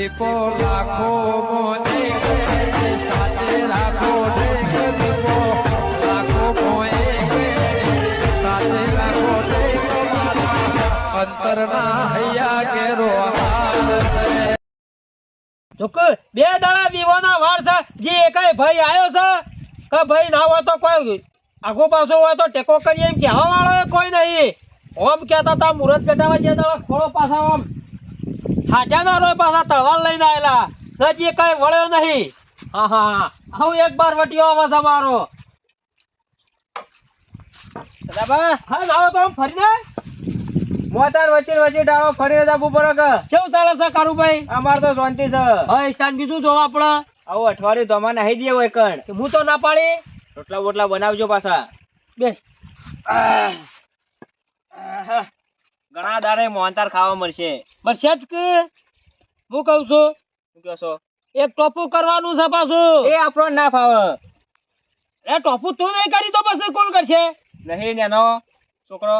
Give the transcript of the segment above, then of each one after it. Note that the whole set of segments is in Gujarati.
દીપો લાખો સાથે રાખો લાખો સાથે રાખો અંતરના હૈયા કેરો તો બે દાડા દીવાના વાર છે, જે એકાય ભાઈ આવ્યો છે, કે ભાઈ ના હોય તો કોઈ આગો પાછો હોય તો ટેકો કરીએ એમ કહેવા વાળો કોઈ નહીં. ઓમ કહેતા હતા મુહૂર્ત ઘટાવા જે દાડા ખોળો પાછા ઓમ. હાજા ના રોય પાછા તળવાર લઈને આવેલા હજી કઈ વળ્યો નહીં. હા હા હું એક બાર વટીયો આવે સદાબા હા હોય તો ફરીને. મોતાર વચ્ચે વચ્ચે ડાળો ફરી દાબુ પડે કે કેવું ચાલે છે કારુભાઈ અમાર તો શાંતિ છે. હા તાન બીજું જોવા આપણે આવું અઠવાડિયું તો અમારે નાહી હોય કણ. હું તો ના પાડી? રોટલા બોટલા બનાવજો પાછા. બેસ. આહ. આહ. ઘણા દાડે મોહનતાર ખાવા મળશે. મળશે જ કે? હું કહું છું. શું કહો છો? એક ટોપુ કરવાનું છે પાછું. એ આપણો ના ફાવે. એ ટોપુ તું નહીં કરી તો પછી કોણ કરશે? નહીં નેનો. છોકરો.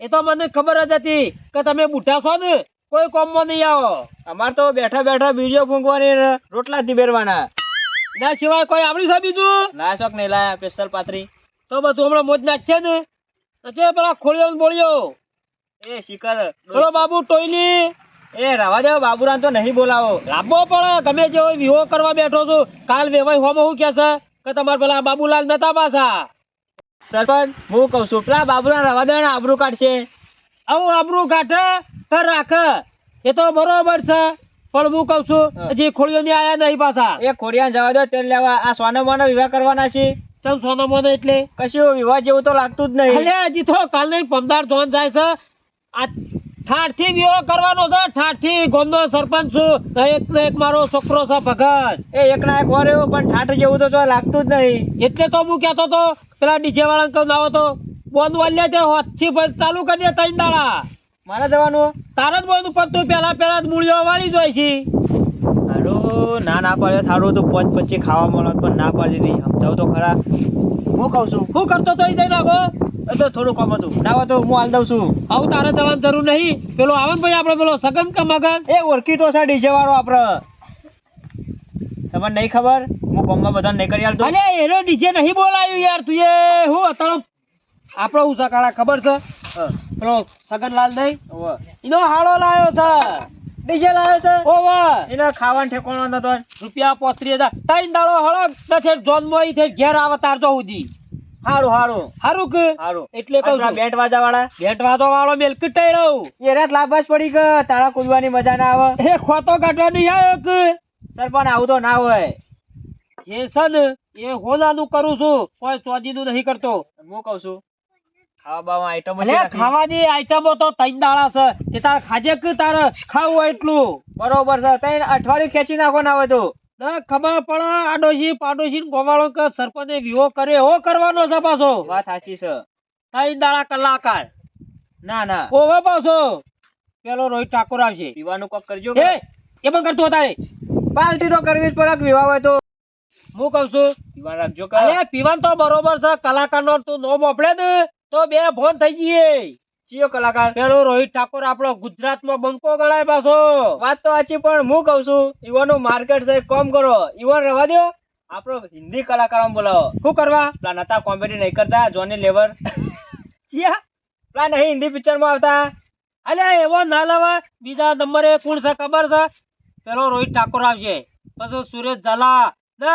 એ તો મને ખબર જ હતી કે તમે બુઢા છો ને કોઈ કોમમાં નહીં આવો. અમાર તો બેઠા બેઠા બીજો ફૂંકવાની રોટલા જ બેરવાના. એના સિવાય કોઈ આવડી છે બીજું? ના શોખ નહીં લાયા સ્પેશિયલ પાતરી તો બધું હમણાં મોજ નાખશે ને. તો જે પેલા ખોળ્યો ને બોળ્યો. એ શિખર પેલો બાબુ ટોયલી. એ રવા દો બાબુરાન તો નહીં બોલાવો. લાંબો પડે. ગમે જે હોય વિહો કરવા બેઠો છું. કાલ વેવાય હોમાં શું કે છે? કે તમારા પેલા બાબુલાલ નતા પાછા? સરપંચ હું કઉ છું પેલા બાબુરાન રવા દો ને કાઢશે. આવું આબરું કાઢે? કર રાખે. એ તો બરોબર છે. પણ હું કઉ છું હજી ખોળીઓ ની આયા નહીં પાછા. એ ખોડિયા જવા દો તેલ લેવા. આ સોનો મોનો વિવાહ કરવાના છે. ચમ સોનો મોનો એટલે. કશું વિવાહ જેવું તો લાગતું જ નહીં. હજી તો કાલ નહીં પમદાર જોન જાય છે. આ ઠાઠથી વિવાહ કરવાનો છે. ઠાઠથી ગોમનો સરપંચ છું. ને એક એક મારો છોકરો છે ભગત. એ એકના એક વાર એવું પણ ઠાઠ જેવું તો લાગતું જ નહીં. એટલે તો હું કહેતો તો પેલા ડીજે વાળા કહું આવો તો. બોન વાલ્યા તે હાથથી પછી ચાલુ કરી દે ત્રણ દાડા. મારે જવાનું તારે જ બોન પણ તું પેલા પેલા જ મૂળીઓ વાળી જોઈ છે. હારું ના ના પાડે થારું તો પંચ પછી ખાવા મળે પણ ના પાડી દીધી. સમજાવ તો ખરા. હું કહું છું. હું કરતો તો ઈ જઈ નાખો. એ તો થોડું કામ હતું. ના હોય તો હું હાલ દઉં છું. આવું તારે જવાની જરૂર નહીં. પેલો આવે ને ભાઈ આપણે પેલો સગન કે મગન? એ ઓળખી તો છે ડીજે વાળો આપણે તમને નહીં ખબર? હું કોમમાં બધા નહીં કરી આલતો અરે એનો ડીજે નહીં બોલાયું યાર તુએ હું અત્યારે આપણો હું સકાળા ખબર છે? પેલો સગનલાલ નહીં. એનો હાડો લાયો છે. ડીજે લાવ્યો છે. ઓવે. એને ખાવાનું ઠેકોણો નતો રૂપિયા પોત્રી હજાર. ત્રણ દાડો હળક નથી જોનમાં ઈ થઈ ઘેર આવે તાર જો સુધી. હારું હારું. હારું કે? હારું. એટલે કહું છું. બેટ વાજા વાળા બેટ વાજો વાળો મેલ કટાઈ એ રાત લાભાશ પડી કે તાળા કૂદવાની મજા ના આવે. એ ખોતો કાઢવાની નહીં કે? સરપંચ આવું તો ના હોય. જે છે ને એ હોલાનું કરું છું. કોઈ ચોદીનું નહીં કરતો. હું કઉ છું ખાવાની આઈટમો તો ત્રણ દાડા છે. તે તારે ખાજે કે તારે ખાવું એટલું? બરોબર છે. તઈ અઠવાડિયું ખેંચી નાખો ના હોય તો ના ખબર પડે આડોશી પાડોશી ગોવાળો કે સરપંચે વિવો કરે હો કરવાનો છે પાછો? વાત સાચી છે. ત્રણ દાડા કલાકાર ના ના. ઓવે પાછો. પેલો રોહિત ઠાકોર આવશે. વિવાનું કોક કરજો એ એ પણ કરતો તારે. પાર્ટી તો કરવી જ પડે વિવાહ હોય તો. હું કઉ છું પીવાન રાખજો કે પીવાનું તો બરોબર છે કલાકાર નો તું નો મોકલે ને તો બે ફોન થઈ જઈએ. ચિયો કલાકાર. પેલો રોહિત ઠાકોર આપણો ગુજરાતમાં બંકો ગણાય પાછો. વાત તો સાચી પણ હું કઉ છું ઈવાનું માર્કેટ છે કોમ કરો. ઈવન રવા દો આપણો હિન્દી કલાકારો બોલાવો. શું કરવા? પેલા નતા કોમેડી નહીં કરતા જોની લેવર. ચિયા પેલા નહીં હિન્દી પિક્ચરમાં આવતા. અલે એવો ના લાવા. બીજા નંબરે કોણ છે ખબર છે? પેલો રોહિત ઠાકોર આવશે. પછી સુરેશ ઝાલા. ને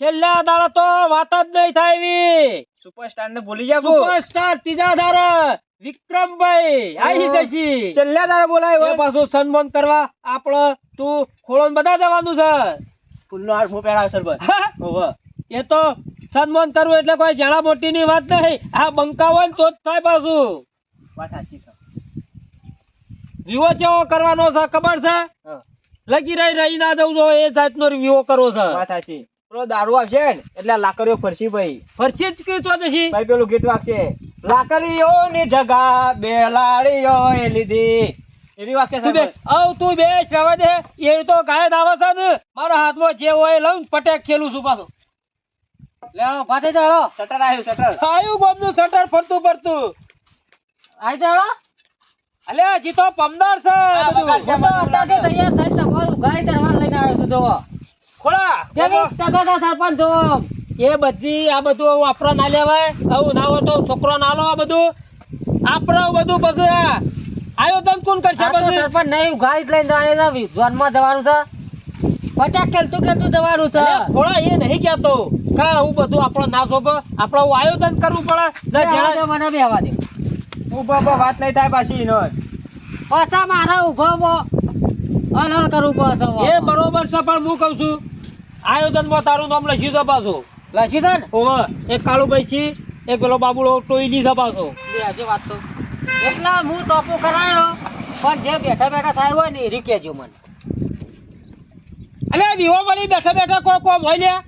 છેલ્લા દાડા તો વાત જ નહીં થાય એવી. સુપરસ્ટાર ને ભૂલી જાવ સુપરસ્ટાર ત્રીજા દાડા વિક્રમભાઈ આવી જશી. છેલ્લા તારે બોલાય પાછું સન્માન કરવા આપણો તું ખોળો બધા જવાનું છે. ફૂલનો હાર હું પહેરાવ સરબત? એ તો સન્માન કરવું એટલે કોઈ જાણા મોટી ની વાત નહીં. આ બંકા હોય ને તો જ થાય પાછું. વાત સાચી છે. વિવો કેવો કરવાનો છે ખબર છે? લગી રહી રહી ના જવું છો એ જાતનો વિવો કરવો છે. વાત સાચી. પેલો દારૂ આવશે ને એટલે લાકડીઓ ફરશી ભાઈ. ફરશી જ કે તો જશી ભાઈ પેલું ગીત વાગશે. લાકડીઓ જગા બેલાડીઓ એ લીધી. એવી વાગશે તું બે આવ તું બે રવા દે. એ તો ગાયબ આવે છે ને. મારા હાથમાં જે હોય લઉં પટેક ખેલું છું પાછો. લે પાછે ચાલો શટર આવ્યું શટર. આયુ ગોમનું શટર ફરતું ફરતું. અલ્યા હજી તો પમદાર છે બધું. હું તો તૈયાર થઈને તમારું ગાય તરવાર લઈને આવ્યો છું જોવો ખોળા. કેવી ચગા સરપંચ જોવો એ બધી આ બધું વાપરા ના લેવાય આવું ના હોય તો છોકરો ના લો આ બધું. આપણા બધું પછી આયોજન કોણ કરશે બધું સરપંચ નહીં ગાડી લઈને જવાની છે જોનમાં જવાનું છે. પચાસ ખેલતું ખેલતું જવાનું છે. થોડા એ નહીં કહેતો. કા હું બધું આપણો ના શોભે? આપણે આયોજન કરવું પડે? ને મને બેહવા દો. ઊભા ઊભા વાત નહીં થાય પાછી એનો પાછા મારા ઊભો ઊભો. હલ હલ કરવું પડે એ બરોબર છે પણ હું કઉ છું આયોજનમાં તારું નામ લખ્યું છે પાછું. લસી છે ને? ઓવે એક કાળુભાઈ છે એક પેલો બાબુડો ટોઈ છે પાછો. બે આજે વાત તો. એટલા હું ટોપો કરાયો પણ જે બેઠા બેઠા થાય હોય ને એ રીકે જો મને. અલે વિવો વળી બેઠા બેઠા કોઈ કોમ હોય લ્યા.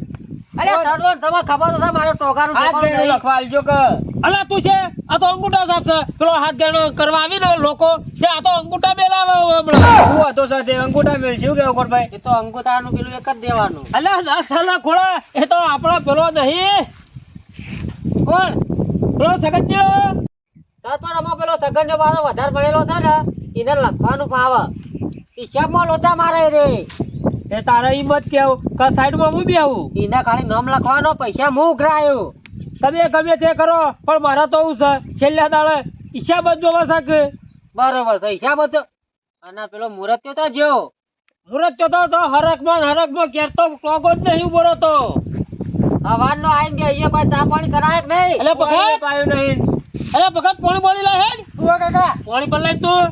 અરે સરપંચ તમને ખબર તો છે મારો ટોકાનું હાથ ઠેકાણું લખવા આલજો કે. અલા તું છે? આ તો અંગૂઠા સાહેબ છે. પેલો હાથ ગણો કરવા આવી ને લોકો તે આ તો અંગૂઠા મેલાવે હમણાં. હું હતો સાથે અંગૂઠા મેળ શું કેવું કોટભાઈ એ તો અંગૂઠાનું પેલું એક જ દેવાનું. અલ્યા ના સાલા ખોળા. એ તો આપણો પેલો નહીં. કોણ? પેલો સરપંચ આમાં પેલો સગન જો વધારે ભણેલો છે ને એને લખવાનું ફાવે. હિસાબમાં લોચા મારે રે? એ તારે ઈ મત કેવું કે સાઈડમાં હું બી આવું એને ખાલી નામ લખવાનો પૈસા હું ઉઘરાયો. તમે ગમે તે કરો પણ મારા તો એવું છે. છેલ્લા દાડે હિસાબ જ જોવા શકે? બરોબર છે હિસાબ જ. અને પેલો મુરત તો જો મુરત તો તો હરકમાં ને હરકમાં કેર તો ટોગો જ નહીં ઊભો રહેતો. હવારનો આઈને કે અહીંયા કોઈ ચા પાણી કરાય કે નહીં? એટલે ભગત! પાયો નહીં. અરે ભગત પાણી પાણી લાય હેડ. કાકા? પાણી પર લઈ તું.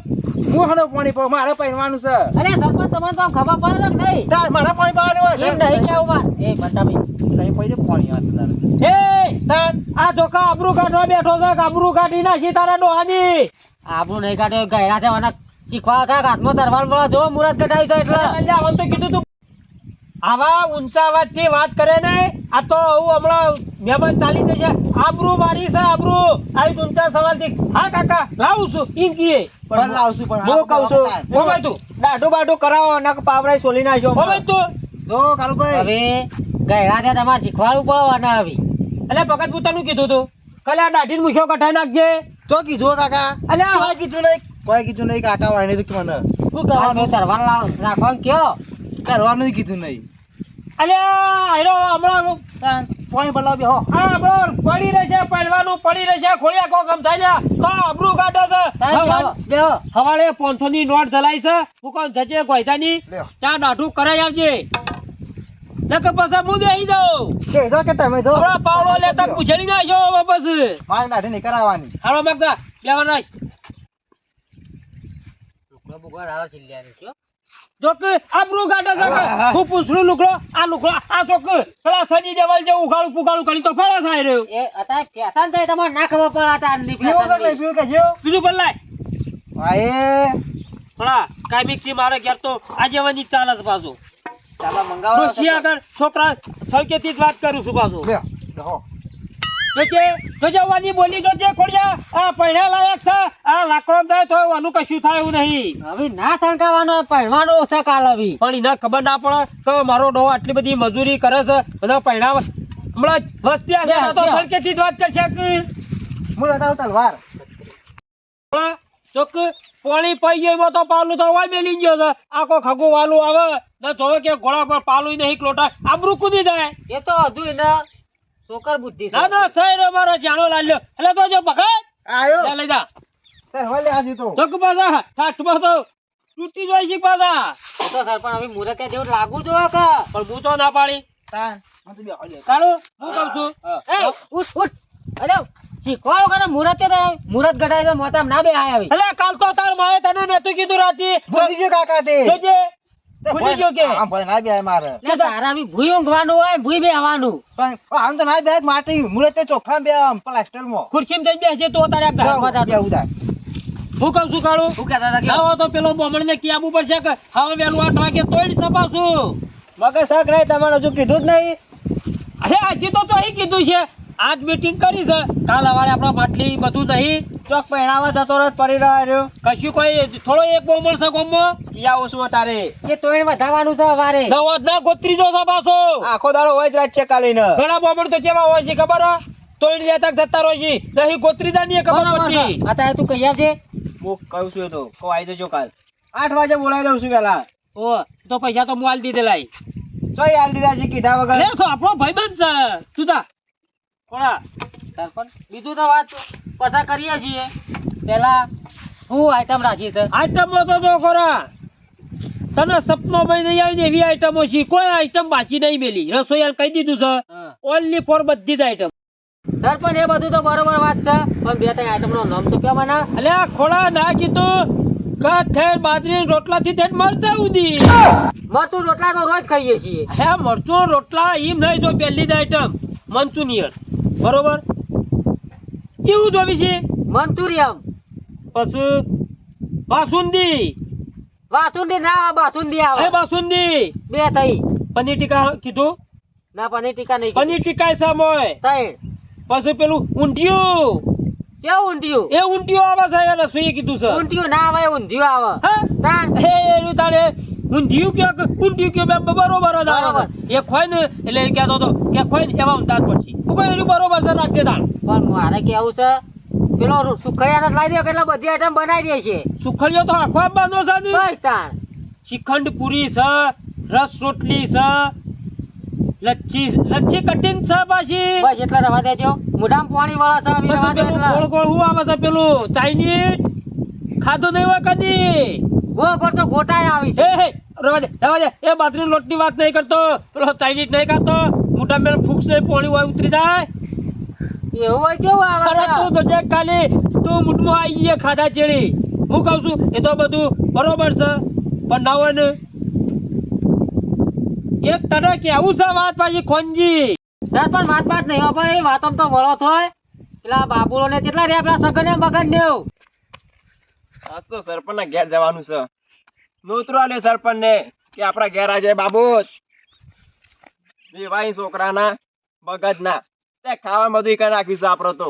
હું હનો પાણી પાવ મારે પહેરવાનું છે. અરે સરપંચ તમને તો ખબર પડે કે નહીં. તાર મારા પાણી પાવાનું એમ નહીં કેવું માં એ બંટાભાઈ તઈ પૈસે પાણી વાત એ તાર આ ધોકા આબરૂ કાઢવા બેઠો છે આબરૂ કાઢી નાખી તારા ડોહાની. આપણું નહીં કાઢ્યો ગયડા થવાના શીખવા કાંઈક હાથમાં મળવા જો મુરત કઢાવી છે એટલે. એટલે આમ તો કીધું તું. આવા ઊંચા અવાજથી વાત કરે ને આ તો હું હમણાં મહેમાન ચાલી જશે. આબરૂ મારી છે આબરૂ. આવી ઊંચા સવાલથી. હા કાકા લાવું છું. એમ કીએ. પણ લાવશું પણ હું કહું છું ઓ ભાઈ તું. દાઢું બાઢું કરાવો નક પાવરાઈ સોલી નાખજો ઓ ભાઈ તું. જો કાલુભાઈ. હવે ગયડા ત્યાં તમારે શીખવાડવું પડવાના આવી. અલે પગત પોતાનું કીધું તું. કલે આ દાઢીને મૂછો કઢાઈ નાખજે. તો કીધું કાકા. અલે કોઈ કીધું નહીં. કોઈ કીધું નહીં કાકા વાણી તો મને. શું કરવાનું? તરવાર લાવ- રાખવાનું કયો? કરવાનું કીધું નહીં. અલે આ આયરો હમણાં પાણી બદલાવ બે હા હમણાં પડી રહેશે પહેલવાનું પડી રહેશે ખોળિયા થાય ને તો આબરૂ કાઢે છે. બેહો, હવારે- 500 ની નોટ જલાઈ છે હું કોણ જજે લ્યો. ત્યાં દાઢું કરાઈ આવજે. નકર પછી હું બેહી જાઉં. કે જો કે તમે જો. હમણાં પાવડો લેતા પૂછડી નાખ્યો હવે પછી. મારી દાઢી નહીં કરાવવાની. હાલો મગદા બેવા નાખ. લુગડો બુગડો લાવો ચિલ્લિયાની છે. જોક આબરૂ કાઢે છે કે હું લુકડો આ લુકડો આ ચોક પેલા સજી જવાલ જે ઉગાડું પુગાડું કરી તો ફળા થાય રહ્યો. એ ફેશન તમારે ના ખબર પડે કે બીજું બદલાય. આયે થોડા કાયમિકથી મારે ઘેર તો આજેવાની ચાલે છે પાછું. ચાલો મંગાવો ડોશી આગળ છોકરા સળકેથી જ વાત કરું છું પાછું. જોજે જોજવાની બોલી જોજે ખોડિયા આ પૈણા લાયક છે આ લાકડો થાય તો આનું કશું થાય એવું નહીં. હવે ના સણકાવાનો પહેરવાનો છે કાલ હવે. પણ એને ખબર ના પડે કે મારો ડો આટલી બધી મજૂરી કરે છે બધા પૈણા હમણાં વસ્તી આ તો બે. જ વાત કરશે કે હું લેતા તલવાર ચોક પોણી પઈ ગયો તો પાલું તો હોય મેલી ગયો છે. આખો ખગું વાલું આવે ને જોવે કે ઘોડા પર પાલું નહીં ક્લોટા આબરું કૂદી જાય. એ તો હજુ એને છોકર બુદ્ધિ છે. ના ના સર અમારો જાણો લાલ્યો. એટલે તો જો ભગત આયો. લે લઈ જા. તાર હવે લે આજુ તો ચોક પાછા ઠાઠમાં તો તૂટી જાય છે પાછા. તો સર પણ હવે મુરત કે જેવું લાગુ જો કે. પણ હું તો ના પાડી. હું તો કાળું હું કહું છું? એ ઉઠ ઉઠ. અરે શીખવાડો કરે મુરત કે મુરત ગઢાય તો મોતામ ના બે આવી. એટલે કાલ તો તાર માએ તને નતું કીધું રાતી. બોલી જો કાકા તે. જોજે. ભૂલી ગયો કે? આમ ભાઈ ના બે મારે. લે તારા બી ભૂઈ ઊંઘવાનું હોય ભૂઈ બેહવાનું. પણ આમ તો ના બે માટી મુરત તે ચોખ્ખા બે આમ પ્લાસ્ટરમાં ખુરશીમાં જઈને બેસજે તો તારે આગળ. જાઓ. બે ઉદાર હું કહું છું કાળું? શું કહેતા હતા કે? લાવો તો પેલો બોમણ ને કિયાબુ પડશે કે? હવે વહેલું આઠ વાગે જ સપાશું. મગજ શક નહીં તમારે હજુ કીધું જ નહીં. અરે આજે તો તો અહીં કીધું છે. આજ મીટિંગ કરી છે. કાલ સવારે આપડે માટલી બધું નહીં ચોક પહેણાવા જતો રહ્યો પડી રહ્યો કશું કોઈ થોડો એક બહુ મળશે ગોમમાં? કિયા ઓછું તારે? એ તોય વધારવાનું છે વારે જ ના ગોત્રીજો છે પાછો. આખો દાડો હોય જ રાત છે કાલે ને ઘણા બોમણ તો કેવા હોય છે ખબર તોડી લેતા જતા રહે છે. નહીં ગોત્રી દાની ખબર પડતી. અત્યારે તું કહ્યા છે હું કહું છું તો કહો આવી જજો કાલ. આઠ વાગે બોલાવી દઉં છું પેલા. ઓ તો પૈસા તો મોબાઈલ દીધે લાઈ તો આલ દીધા છે કીધા વગર. આપણો તો આપણો ભાઈબંધ છે. તું તા કોણા સરપંચ બીજું તો વાત પસાર કરીએ છીએ. પેલા શું આઈટમ રાખી છે આઈટમો તો જો ખરા. તને સપનોમાં નહીં આવીને એવી આઈટમો છે કોઈ આઈટમ બાકી નહીં મેલી. રસોઈયાને કહી દીધું છે. ઓનલી ફોર બધી જ આઈટમ સરપંચ એ બધું તો બરોબર વાત છે. પણ બે ત્રણ આઈટમનું નામ તો કે મને? એટલે ખોળા ના કીધું. કદ થેર બાજરી રોટલાથી થેર મરતા ઉદી મરચું રોટલા તો રોજ ખાઈએ છીએ. હે મરચું રોટલા એમ નહીં જો પહેલી જ આઈટમ મંચુનિયર. બરોબર? એવું જોવી છે? મંચુરિયમ. પછી બાસુંદી. બાસુંદી ના બાસુંદી આવે. બાસુંદી. બે થઈ. પનીર ટીકા કીધું? ના પનીર ટીકા નહીં પનીર ટીકા સામોય ત્રણ પછી પેલું ઊંધિયું. કેવું ઊંધિયું? એ ઊંધિયું આવે છે રસોઈએ કીધું છે? ઊંધિયું ના આવે ઊંધિયું આવે. હા? તાણ. હે એનું તારે ઊંધિયું કયો કે ઊંધિયું કયો? બરોબર બરોબર. એ ખોય ને એટલે કહેતો હતો કે ખોય ને એવા પડશે. કહું એનું બરોબર છે રાખજે તાણ. પણ મારે કેવું છે? પેલો સુખડિયાને લાવી દો એટલે બધી આઈટમ બનાવી દે છે. સુખડીઓ તો આખો આપવાનો છે બસ તાણ. શ્રીખંડ પૂરી છે રસ રોટલી છે લચ્છી લચ્છી કઠિન છે પાછી. બસ એટલે રવા દેજો. મોઢામાં પાણી વાળા છે રવા દે પેલું ગોળ ગોળ હું આવે છે પેલું? ચાઇનીઝ? ખાધું નહીં હોય કદી? ગોળ ગોળ તો ગોટાય આવી છે. રવા દે રવા દે. એ બાજરી લોટની વાત નહીં કરતો. પેલો ચાઇનીઝ નહીં ખાતો. મોટા મેળ ફૂક્સ પોણી હોય ઉતરી જાય. એવું હોય કેવું આવે અરે તું તો જે ખાલી તું મુઠમાં આવી ગઈ ખાધા ચેડી. હું કહું છું એ તો બધું બરોબર છે પણ ના હોય ને. એક તને કેવું છે વાત પાછી ખોંજી સર પણ વાત વાત નહીં હો એ વાતમ તો વળો થોય પેલા બાબુલો ને કેટલા રહ્યા પેલા સગન ને મગન ને આજ તો સરપંચ ના ઘેર જવાનું છે. નોતરો આલે સરપંચ ને કે આપણા ઘેર આજે બાબુ જીવાઈ છોકરાના મગજના. તે ખાવા બધું ઈકન નાખ્યું છે આપણો તો.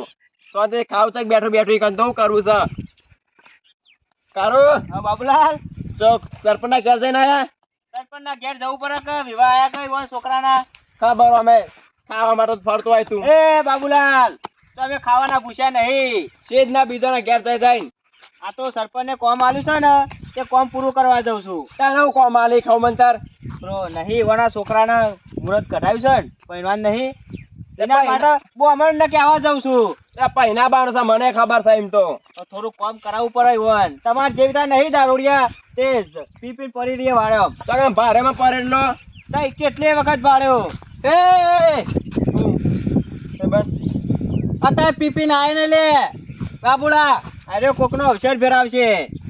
સોતે ખાવ છે બેઠું બેઠું ઈકન તો કરવું છે? કારું? હા બાબુલાલ. ચોક સરપંચના ઘર જઈને આયા? સરપંચના ઘેર જવું પડે કે વિવાહ આયા કઈ હોય છોકરાના? ખબર અમે. ખાવા માટે ફરતો હોય તું એ બાબુલાલ તમે ખાવાના પૂછ્યા નહીં. શેજ ના બીજાના ઘેર જઈ જાય આ તો સરપંચ ને કોમ આલ્યું છે ને તે કોમ પૂરું કરવા જઉં છું. તારે હું કોમ આલી ખાવ મંતર તો નહીં એવાના છોકરાના મુહૂર્ત કઢાવ્યું છે ને પહેરવાન નહીં. એના માટે હું અમરને કહેવા જાઉં છું. પહેના બાર છે મને ખબર છે એમ તો. થોડું કામ કરાવવું પડે વન તમારે જેવી રીતે નહીં દારૂડિયા તે જ પી પી પડી રહી વાળ્યો તમે ભારેમાં પરેડલો તઈ કેટલી વખત ભાડ્યો? એ! અત્યારે પીપી ના આવીને લે. બાબુલા અરે કોકનો અવસર ફેરાવશે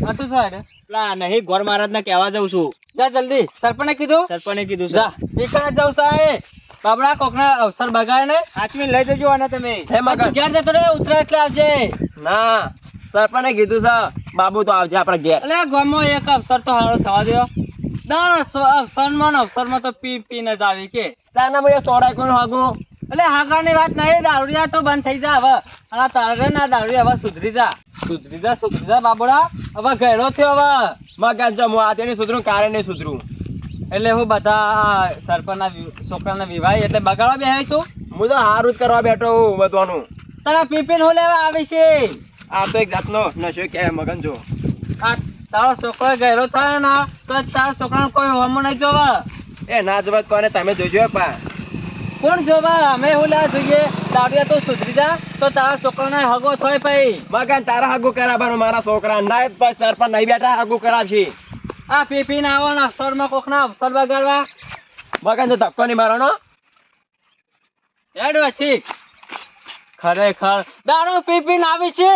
હતું સાહેબ. પેલા નહીં ગોર મહારાજ ને કહેવા જાઉં છું. જા જલ્દી. સરપંચે કીધું? સરપંચે કીધું જા. ઈકણ જ સાહેબ. બાબડા કોકના અવસર બગાડે ને? હાચવીને લઈ જજો આને તમે. હે મગર ઘેર જતો રે ઉતરા એટલે આવજે. ના સરપંચે કીધું છે બાબુ તો આવજે આપણા ઘેર. એટલે ગામમાં એક અવસર તો હારો થવા દો દાણ અવસરમાં ને અવસરમાં તો પી પીને જ આવી કે. ચાના ભાઈ તોડાય કોણ હાગું? એટલે હાગાની વાત નહીં દારૂડિયા તો બંધ થઈ જા હવે. આ તારે ના દારૂડિયા હવે સુધરી જા. સુધરી જા સુધરી જા બાબુડા. હવે ઘેરો થયો હવે. મગન જો હું આ તેની સુધરું કારે નહીં સુધરું. એટલે હું બધા સરપંચના છોકરાના વિવાહ એટલે બગાડવા બે છું હું તો હારું જ કરવા બેઠો હું બધવાનું. તારા પીપીન હું લેવા આવી છે? આ તો એક જાતનો નશો કે મગન જો. આ તારો છોકરો ઘેરો થાય ને તો તારા છોકરાને કોઈ હોમો નહીં જોવા. એ ના જવા કોને તમે જોજો પા કોણ જોવા અમે હું જોઈએ દારૂડિયા તો સુધરી જા તો તારા છોકરાને હગો થાય ભાઈ મગન તારા હગો કરાવવાનો મારા છોકરા ના ભાઈ સરપંચ નહીં બેઠા હગો કરાવશે. આ પીપીને આવો ને કોક ના અવસર બગાડવા. મગન તો ધક્કો નહીં મારવાનો. હેડો ઠીક. ખરેખર દારૂ પીપી ના આવી છે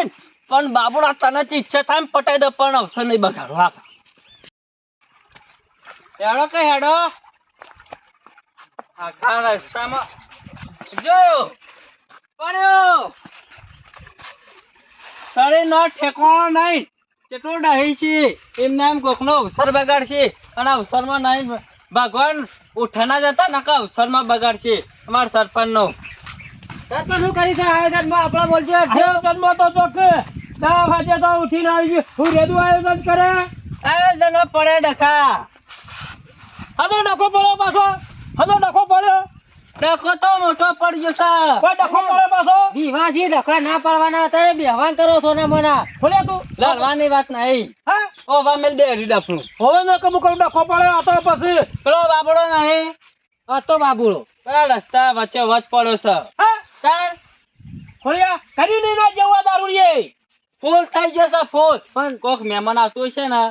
પણ બાબુડા તને ઈચ્છા થાય ને પટાઈ દે પણ અવસર નહીં બગાડવા. હેડો કે હેડો? આખા રસ્તામાં જો પડ્યો. સરે નો ઠેકાણો નહીં. કેટલો ડાહી છે? એમને એમ કોકનો અવસર બગાડશે. અને અવસરમાં નહીં ભગવાન ઉઠાના જતા નકા અવસરમાં બગાડશે અમારા સરપંચ નો સરપંચ શું કરી છે? આયોજનમાં આપણે બોલજો આયોજન તો ચોક દસ વાગે તો ઉઠીને આવી હું રેદું આયોજન કરે? આયોજન પડે ડખા. હવે ડખો પડો પાછો. હનો ડખો પડ્યો? ડખો તો મોટો પડ્યો છે કોઈ ડખો પડે પાછો? વિવાસી ડખા ના પાડવાના હતા બેહવાન કરો છો ને મને. ભલે તું. લડવાની વાત નહીં. હા? ઓ વામેલ દે હરી ડફનું હવે ને કમુક ડખો પડે આ તો પછી. પેલો બાબડો નહીં. આ તો બાબુડો. પેલા રસ્તા વચ્ચે વચ પડ્યો છે હા? તાર ખોળિયા કરી નહીં ના જેવા દારૂડીએ ફૂલ થઈ ગયો છે ફૂલ. પણ કોક મહેમાન આવતું હશે ને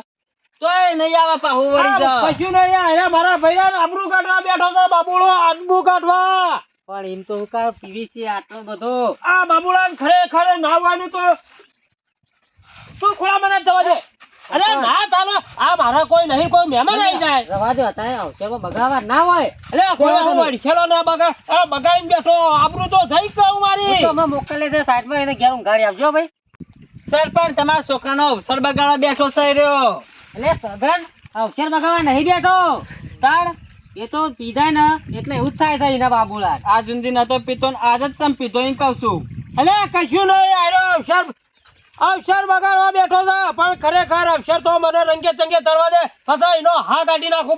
તોય નહીં આવે પાહુ વળી જા કશું નહીં આ મારા ભાઈ આબરૂ કાઢવા બેઠો છે બાબુડો આબરૂ કાઢવા. પણ એમ તો કા પીવીસી આટલો બધો? આ બાબુડા ખરેખર નાવાનું તો તું ખોળા મને જવા દે. અરે ના ચાલો આ મારા કોઈ નહીં કોઈ મહેમાન આવી જાય. રવા દો અત્યારે અવસરમાં ના હોય. અરે ખોળા હું વળછેલો ના બગા આ બગાડીને બેઠો આબરૂ તો જઈ ગયું હું મારી તો અમે મોકલે છે સાઈડમાં એને ઘેર ઊંઘાડી આપજો ભાઈ. સરપંચ તમારા છોકરાનો અવસર બગાડવા બેઠો થઈ રહ્યો. એટલે સઘન અક્ષર બગાડવા નહીં બેઠો. તાર એ તો પીધા ને એટલે એવું જ થાય છે એના બાબુલા આ જુંદી નતો પીતો ને આજ જ તમ પીતો એમ કહું છું. એટલે કશું નહીં આયરો અવસર અવસર બગાડવા બેઠો છે. પણ ખરેખર અવસર તો મને રંગે ચંગે તરવા દે. પછી એનો હા કાઢી નાખું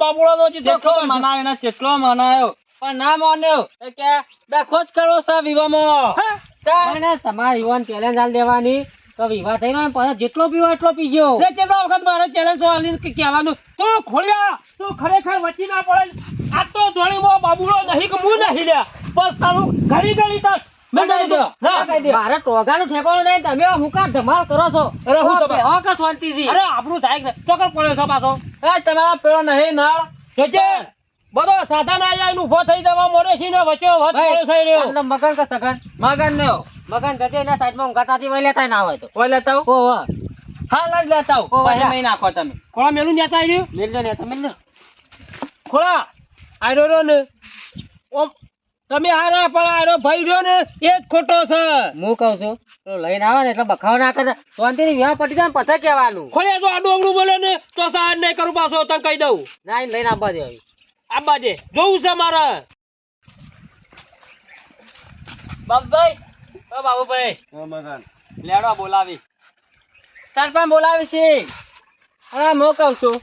જીતો જેટલો મનાયો ને જેટલો મનાયો. પણ ના માન્યો કે ડખો જ કરો સા વિવામાં તમારે યુવાન ચેલેન્જ હાલ દેવાની. તો વિવાહ થઈ રહ્યો પણ જેટલો પીવો એટલો પીજો. લે કેટલો વખત મારે ચેલેન્જ આલીને કે કહેવાનું તું ખોળ્યા તું ખરેખર વચ્ચે ના પડે. આ તો ધોળીમાં બાબુડો નહીં કે હું નહીં લ્યા. બસ તારું ઘડી ઘડી દો. મારે ટોગાનું ઠેકાણું નહીં તમે હું કા ધમાલ કરો છો? અરે હું કે શાંતિથી? અરે આપણું થાય ચોકર પડ્યો છે પાછો. એ તમારા પેલો નહીં નળ. જોજે. બધો સાધન આયા એનું ઊભો થઈ જવા મોડે છે ને વચ્ચે વચ મોડો થઈ રહ્યો એટલે મગન કે સગન? મગન ને. મગન જજે એના સાઈડમાં ઊંઘાતાથી વઈ લેતા ના હોય તો. વઈ લેતા ઓ વાહ હાલ જ લેતા આવો. ઓ, પછી મે નાખો તમે. ખોળા મેલું ને આતા આવ્યું મેલજો ને તમે ને ખોળા આયરો રો ને. ઓમ તમે હારા પણ આયરો ભાઈ રહ્યો ને એ જ ખોટો છે. હું કહું છું તો લઈને આવે ને એટલે બખાવ ના કરે. શાંતિથી વિવાહ પટી જાય પછી કહેવાનું ખોલે તો આ ડોંગરું બોલે ને તો સહન નહીં કરું પાછો તને કહી દઉં. ના લઈને આવવા દે હવે. આબા દે જોવું છે મારે? બાબુભાઈ ઓ બાબુભાઈ લેડો બોલાવી. સરપંચ બોલાવી છે. અરે મો કહું છું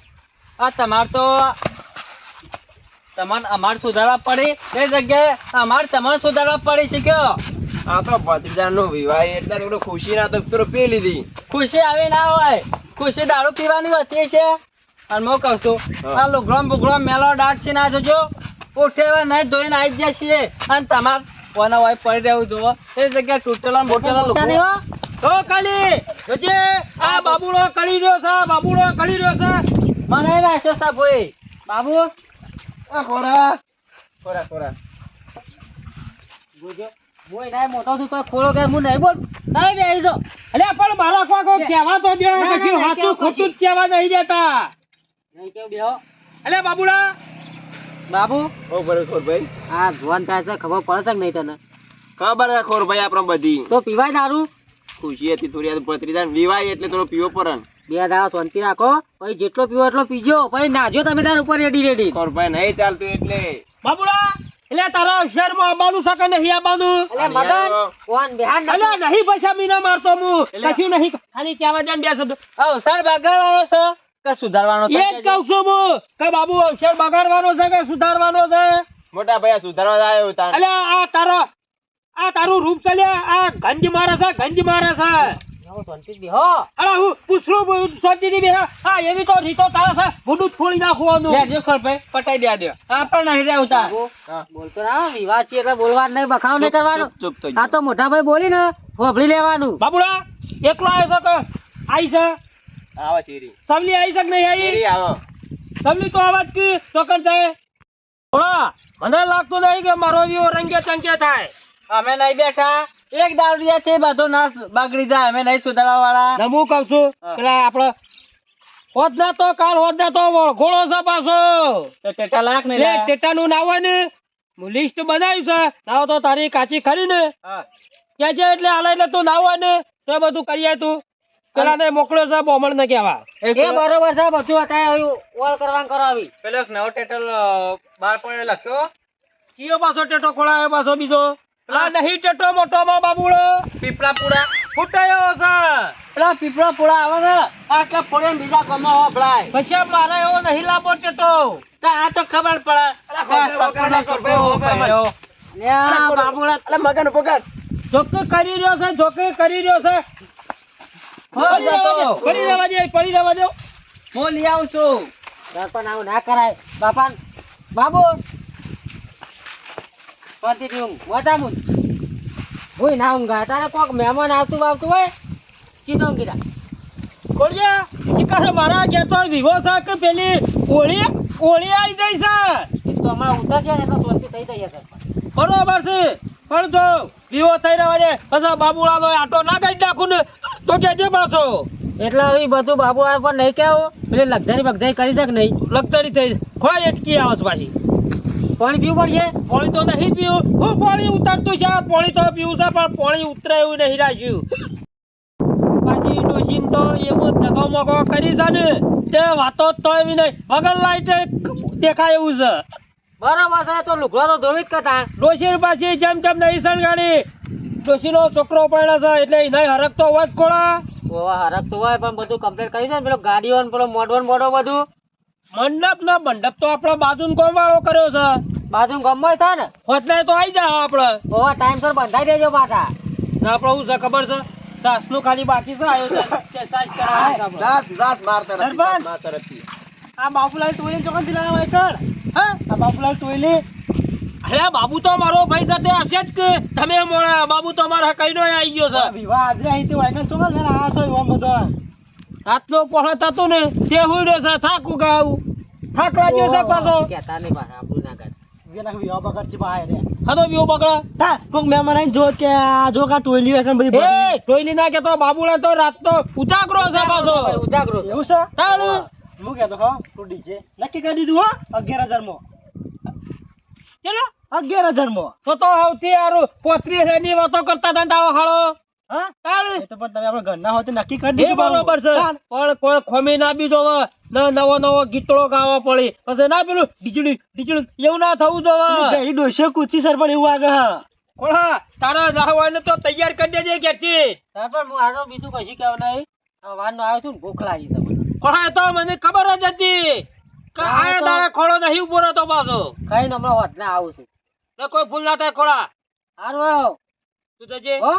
આ તમાર તો તમારે અમારે સુધારવા પડી એ જગ્યાએ અમારે તમારે સુધારવા પડી છે કયો? આ તો ભત્રીજાનો વિવાહ એટલે થોડું ખુશી ના તો પેલો પી લીધી. ખુશી આવી ના હોય. ખુશી દારૂ પીવાની વચ્ચે છે. અને હું કહું છું. આ લુગડમ બુગડમ મેલો દાટ છે ના જોજો. ઉઠે એવા નહીં ધોઈને આવી જાય છીએ. અને તમાર કોના હોય પડી રહેવું જોવો. એ જગ્યાએ તૂટેલા ને બોટેલા બોલતા નહીં લુગડો. હો. તો કાલી જોજે આ બાબુડો કરી રહ્યો છે બાબુડો કરી રહ્યો છે. મને નાખ્યો સા ભાઈ. બાબુ આ ખોરા. ખોરા ખોરા. જોજો. હું એના મોટો છું તો ખોળો કે હું નહીં બોલ. તમે બેસી જો અલ્યા પણ મારા કોઈ કોઈ કહેવા તો દે કે ના, સાચું ખોટું જ કહેવા નહીં દેતા. નહીં કેવું બેહો. અલ્યા બાબુડા! બાબુ? ઓ બરે ખોરભાઈ આ જુવાન થાય છે ખબર પડે છે કે નહીં તને? ખબર છે ખોરભાઈ આપણે બધી. તો પીવાય દારૂ? ખુશી હતી થોડી આ દાન વિવાય એટલે થોડો પીવો પડે બે દાવા શાંતિ રાખો પછી જેટલો પીવો એટલો પીજો પછી નાજો તમે તાર ઉપર રેડી રેડી ખોરભાઈ નહીં ચાલતું એટલે. બાબુડા! એટલે તારા શહેરમાં આવવાનું છે કે નહીં આવવાનું અલે મગન કોણ બેહાન નથી. નહીં પૈસા મીના મારતો હું. કશું નહીં. ખાલી કહેવા દે બે શબ્દ. સર બગાડવાનો છે. કે સુધારવાનો છે એ જ કહું છું હું કે બાબુ અક્ષર બગાડવાનો છે કે સુધારવાનો છે? મોટા ભાઈ સુધારવા આવ્યો તાર. અલે આ તારા આ તારું રૂપ ચાલ્યા આ ગંજ મારે છે ગંજ મારે છે. આવો બેહો. અરે હું એવી તો રીતો તારે છે ફોડી નાખવાનું પટાઈ દેવા દે. આ પણ નહીં રહેવું તાર બાબુ, બોલતો ના વિવાહ છે એટલે બોલવાનું નહીં બખાવ નહીં કરવાનો. ચૂપ તો આ તો મોટા ભાઈ બોલી ને ફોફળી લેવાનું. બાબુડા એકલો આવ્યો છે કે? આઈ છે? આવો ચીરી. સમલી આવી શક નહીં આવી ચીરી આવો. સમલી તો અવાજ કી ચોકન જાય થોડા મને લાગતું નહીં કે મારો વિવો રંગે ચંકે થાય. અમે નહીં બેઠા. એક દારૂડિયા છે બધો નાશ બગડી જાય. અમે નહીં સુધારવા વાળા ને હું કહું છું પેલા આપણે હોત ના તો કાલ હોત ના તો ઘોડો છે પાછો. ટેટા લાખ નહીં ટેટા નું નાવ હોય ને હું લિસ્ટ બનાવ્યું છે નાવ તો તારી કાચી ખરી ને. કે છે એટલે હાલે એટલે તું નાવ હોય ને તો એ બધું કરી તું. પેલા ને મોકલ્યો છે બોમણ ને કેવા એ બરોબર છે બધું અત્યારે ઓલ કરવાનું કરાવી પેલો એક નવો ટેટલ બાર પડે લખ્યો. કયો પાછો ટેટો ખોળાયો પાછો બીજો? પેલા નહીં ટેટો મોટો માં બાબુડો. પીપળા પૂડા ફૂટાયો છે. પેલા પીપળા પૂડા આવે ને આટલા ફોડે બીજા ગામમાં હોભળાય પછી મારે એવો નહીં લાંબો ટેટો. તો આ તો ખબર પડે. અલા મગન પકડ જોકે કરી રહ્યો છે જોકે કરી રહ્યો છે. પડી રહેવા દે, પડી રહેવા દે હું લઈ આવું છું. સરપંચ આવું ના કરાય. બાપા બાબુ. શાંતિથી ઊંઘ મોટામું ભૂઈ ના ઊંઘા તારે કોક મહેમાન આવતું આવતું હોય? સીધો ઊંઘી કોળિયા શિકાર મારા ઘેર તો વિવો છે પેલી ઓળી ઓળી આવી જાય છે. તો હમણાં ઉતરશે ને તો સ્વસ્તી થઈ જઈએ છે. બરોબર છે. પણ જો વિવો થઈ રહ્યા છે પછી બાબુલાનો આટો ના કાઢી નાખું ને. તો કેજે પાછો? એટલે હવે બધું બાબુ આ પણ નહીં કેવું એટલે લગઝરી બગઝરી કરી શક નહીં. લગતરી થઈ ખોળા એટકી આવે પાછી. પાણી પીવું પડશે? પાણી તો નહીં પીવું. હું પાણી ઉતારતું છે પાણી તો પીવું છે પણ પાણી ઉતરે એવું નહીં રાખ્યું પાછી ડોશીન તો એવું જગો મગો કરી છે ને. તે વાતો તો એવી નહીં. વગર લાઈટ દેખાય એવું છે. બરાબર છે તો લુગડા તો ધોવી જ કરતા ડોશીન પાછી જેમ તેમ નહીં સણગાડી ડોશીનો છોકરો પડ્યો છે એટલે એને હરકતો હોય ખોળા ઓવા હરક હોય પણ બધું કમ્પ્લીટ કરી છે ને? પેલો ગાડીઓ ને પેલો મોડવો ને મોડો બધું? મંડપ ના મંડપ તો આપણા બાજુ કોમ વાળો કર્યો છે. બાજુ ગમો થાય ને? હોતલે તો આવી જાય આપણે ઓવા ટાઈમસર બંધાઈ દેજો પાછા. ના આપણે શું છે ખબર છે? સાસનું ખાલી બાકી છે આવ્યો છે. સાસ. દાસ દાસ માર સરપંચ. માર તરફથી. આ બાપુલાલ ટોયલી ચોકનથી લાવ્યા કર હા? આ બાપુલાલ ટોયલી. અરે બાબુ તો મારો ભાઈ સાથે આવશે જ કે? તમે મોડા બાબુ તો મારા કઈ નો આવી ગયો છે. વિવાહ આજે અહીં તો વાયકન ચોકન છે આ સો વિવાહ બધો આટલો પોહળત થતો ને તે હુઈ રહ્યો છે થાકુ ગાવ થાક લાગ્યો છે પાછો. કેતા નહીં પાછા આપણું ના કર વેલા વિવાહ બગડ છે બહાર રે. હા તો વિવાહ બગડા. તા કોક મહેમાન આઈને જો કે જો કા ટોયલી બધી એ ટોયલી ના કે તો બાબુલા તો રાત તો ઉજાગરો છે પાછો. ઉજાગરો છે. એવું છે? તાળું હું. કહેતો હો તું ડીજે. નક્કી કરી દીધું હો અગિયાર હજારમાં ચલો. અગિયાર હજારમાં તો તો સૌથી સારું પોત્રીસ હજારની વાતો કરતા હતા તાળો હાળો. તૈયાર કરી દેજે હું બીજું કશું કેવું નહીં. આ વારનો આવ્યો છું ભૂખ લાગી છે મને. ખોળા એ તો મને ખબર જ હતી. કે હા, આ તો- દાડે ખોળો નહીં ઊભો રહેતો પાછો. ખાઈને હમણાં હોટના આવું છું. ને કોઈ ભૂલ ના થાય ખોળા. હારું આવો તું જજે. હો?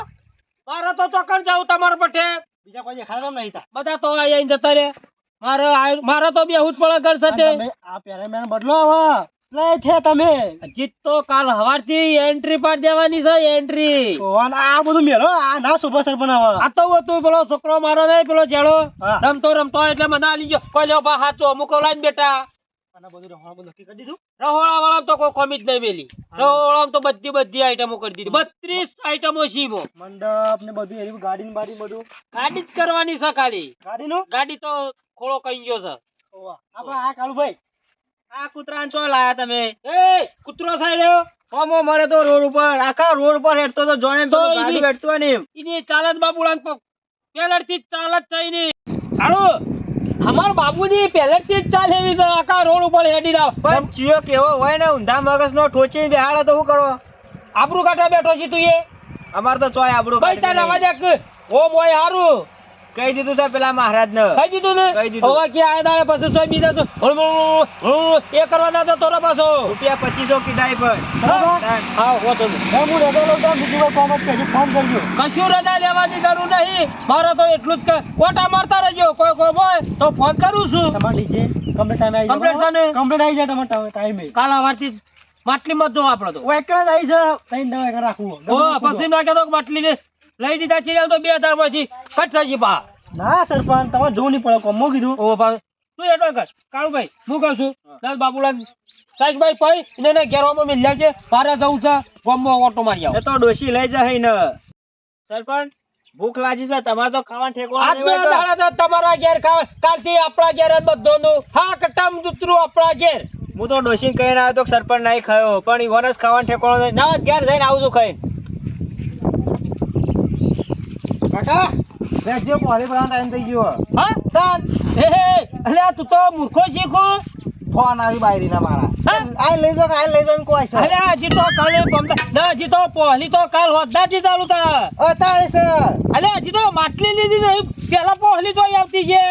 મારે તો ચોકર જાવ તમારા પઠે. બીજા કોઈ દેખાડો નહીં બધા તો અહીંયા જતા રે મારે મારે તો બે હુટ પડે ઘર સાથે. આ પેરામેન બદલો હવે. લઈ થે તમે. હજી તો કાલ હવારથી એન્ટ્રી પાડ દેવાની છે એન્ટ્રી આ બધું મેળો આ ના સર બનાવ આ તો હતું પેલો છોકરો મારો નહીં પેલો જેડો. રમતો રમતો એટલે મને આલી ગયો. કોઈ લ્યો બા હાચો અમુકો લાઈન બેટા. રહોળા વાળા તો કોઈ કોમી જ નહીં મેલી. રહોળા તો બધી બધી આઈટમો કરી દીધી. બત્રીસ આઈટમો સીમો મંડપ ને બધું એવી ગાડી બાડી બધું. ગાડી જ કરવાની છે ખાલી. ગાડી નો ગાડી તો ખોળો કઈ ગયો છે. આપડે આ કાળુભાઈ આ કૂતરાને ચો લાયા તમે? એ કૂતરો થાય રહ્યો? ઓમો મરે તો રોડ ઉપર આખા રોડ ઉપર હેડતો તો જોણે તો ગાડી હેડતું ને એમ. ચાલત પહેલેથી જ ચાલત થઈ ની હાલો અમાર બાબુજી પહેલેથી જ ચાલ એવી છે આખા રોડ ઉપર હેડી રાવ પણ ચિયો કેવો હોય ને ઊંધા મગજનો ઠોચીને બેહાડે તો શું કરો? આબરૂ કાઢવા બેઠો છે તું એ. અમાર તો ચોય આબરૂ ભાઈ તારા અવાજ આક ઓમ હારું. કહી દીધું છે પેલા મહારાજ ને કહી દીધું ને? કહી દીધું. હવે કે આ દાડે પછી સોય બીજા તો? એ કરવા ના જતો રે પાછો. રૂપિયા પચીસો કીધા પણ. હા? હો તો હું. રજા લઉં તો બીજું કોઈ કામ જ છે ફોન કરજો. કશું રજા લેવાની જરૂર નહીં. મારે તો એટલું જ કે ઓટા મારતા રહેજો. કોઈ કોઈ હોય તો ફોન કરું છું. તમારે નીચે કમ્પ્લીટ ટાઈમ આવી છે ને? કમ્પ્લીટ આવી જાય તમારે ટાઈમે કાલ વારથી માટલી માં જો આપણો તો. વેકણ આવી છે. ત્રણ રાખવું. પછી ના કહેતો માટલી ને લઈ દીધા છે તો બે હજાર પછી થશે પા ના સરપંચ તમારે જોવું નહીં પડે કોમ. કીધું? ઓ પા તું એટલો કર. કાળુભાઈ હું કહું છું? લાલ બાબુલાલ સાઈશભાઈ પઈ એને ને ઘેરવામાં મિલ્યા છે મારે જવું છે ગોમમાં ઓટો મારી આવો. એ તો ડોશી લઈ જાય ને સરપંચ ભૂખ લાગી છે. તમારે તો ખાવાનું ઠેકો આજ તો. તમારા ઘેર ખાવા. કાલથી આપણા ઘેર જ બધોનું હા કટમ દૂતરું આપણા ઘેર. હું તો ડોસી કહીને આવ્યો તો સરપંચ નહીં ખાયો. પણ ઈવોને જ ખાવાનું ઠેકો. ના ઘેર જઈને આવું છું ખાઈને. કાકા બેસજો પાણી ભરવાનો ટાઈમ થઈ ગયો. હા? તાન. હે હે અલ્યા તું તો મૂર્ખો ફોન આવી બાયરીના મારા? આ લઈ કે આ લઈ એમ કોઈ છે. અલ્યા હજી તો કાલે બમદા ના હજી તો પહેલી તો કાલ હોદાથી ચાલુ થા. અત્યારે છે. અલ્યા હજી તો માટલી લીધી નહીં પેલા પહેલી તો આવતી છે.